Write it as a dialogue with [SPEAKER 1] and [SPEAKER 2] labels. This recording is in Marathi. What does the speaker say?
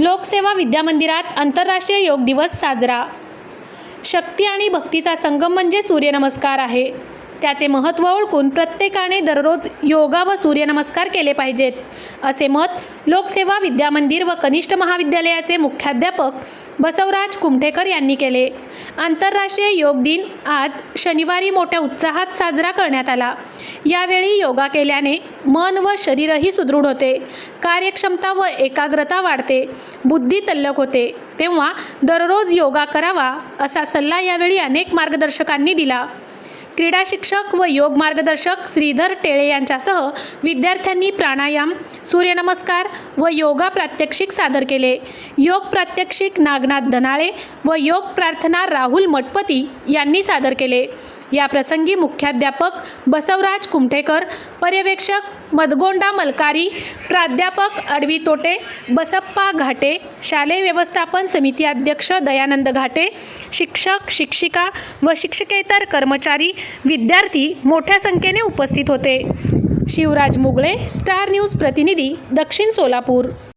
[SPEAKER 1] लोकसेवा विद्यामंदिरात आंतरराष्ट्रीय योग दिवस साजरा. शक्ती आणि भक्तीचा संगम म्हणजे सूर्यनमस्कार आहे. त्याचे महत्त्व ओळखून प्रत्येकाने दररोज योगा व सूर्यनमस्कार केले पाहिजेत. असे मत लोकसेवा विद्यामंदिर व कनिष्ठ महाविद्यालयाचे मुख्याध्यापक बसवराज कुमठेकर यांनी केले. आंतरराष्ट्रीय योग दिन आज शनिवारी मोठ्या उत्साहात साजरा करण्यात आला. यावेळी योगा केल्याने मन व शरीरही सुदृढ होते. कार्यक्षमता व एकाग्रता वाढते. बुद्धी तल्लक होते. तेव्हा दररोज योगा करावा असा सल्ला यावेळी अनेक मार्गदर्शकांनी दिला. क्रीडा शिक्षक व योग मार्गदर्शक श्रीधर टेळे यांच्यासह विद्यार्थ्यांनी प्राणायाम सूर्यनमस्कार व योगा प्रात्यक्षिक सादर केले. योग प्रात्यक्षिक नागनाथ धनाळे व योग प्रार्थना राहुल मठपती यांनी सादर केले. या प्रसंगी मुख्याध्यापक बसवराज कुमठेकर पर्यवेक्षक मदगोंडा मलकारी प्राध्यापक अडवी तोटे बसप्पा घाटे शालेय व्यवस्थापन समिती अध्यक्ष दयानंद घाटे शिक्षक शिक्षिका व शिक्षकेतर कर्मचारी विद्यार्थी मोठ्या संख्येने उपस्थित होते. शिवराज मुगळे स्टार न्यूज प्रतिनिधी दक्षिण सोलापूर.